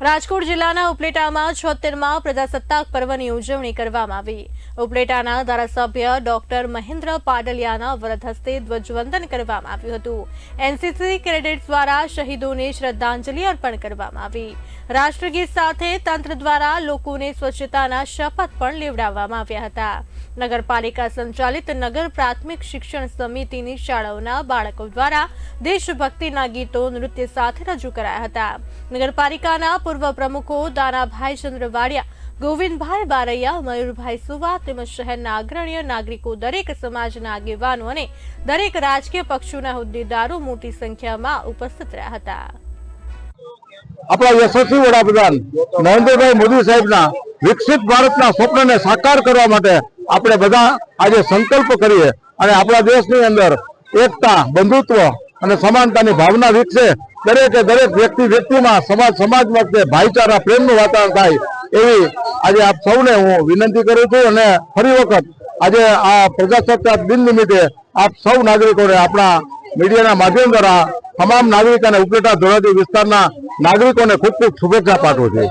રાજકોટ જિલ્લાના ઉપલેટામાં છોતેરમાં પ્રજાસત્તાક પર્વની ઉજવણી કરવામાં આવી. ઉપલેટાના ધારાસભ્ય ડોક્ટર મહેન્દ્ર પાડલિયાના વ્રત હસ્તે ધ્વજવંદન કરવામાં આવ્યું હતું. એનસીસી ક્રેડિટ દ્વારા શહીદોને શ્રદ્ધાંજલિ અર્પણ કરવામાં આવી. રાષ્ટ્રગીત સાથે તંત્ર દ્વારા લોકોને સ્વચ્છતાના શપથ પણ લેવડાવવામાં આવ્યા હતા. નગરપાલિકા સંચાલિત નગર પ્રાથમિક શિક્ષણ સમિતિની શાળાઓના બાળકો દ્વારા દેશભક્તિના ગીતો નૃત્ય સાથે રજૂ કરાયા હતા. નગરપાલિકાના પૂર્વ પ્રમુખો દાનાભાઈ ચંદ્રવાડિયા, ગોવિંદભાઈ બારૈયા, મયુરભાઈ સુવા તેમજ શહેરના અગ્રણીય નાગરિકો દરેક સમાજના આગેવાનો અને દરેક રાજકીય પક્ષોના હોદ્દેદારો મોટી સંખ્યામાં ઉપસ્થિત રહ્યા હતા. આપણા યશસ્વી વડાપ્રધાન નરેન્દ્રભાઈ મોદી સાહેબના વિકસિત ભારતના સ્વપ્નને સાકાર કરવા માટે આપણે બધા આજે સંકલ્પ કરીએ અને આપણા દેશની અંદર એકતા, બંધુત્વ અને સમાનતાની ભાવના વિકસે. દરેકે દરેક વ્યક્તિ વ્યક્તિમાં સમાજ સમાજ વખતે ભાઈચારા, પ્રેમનું વાતાવરણ થાય એવી આજે આપ સૌને હું વિનંતી કરું છું અને ફરી વખત આજે આ પ્રજાસત્તાક દિન નિમિત્તે આપ સૌ નાગરિકોને આપણા મીડિયાના માધ્યમ દ્વારા તમામ નાગરિક અને ઉપલેટા ધોરાજી વિસ્તારના નાગરિકોને ખૂબ ખૂબ શુભેચ્છા પાઠવું છું.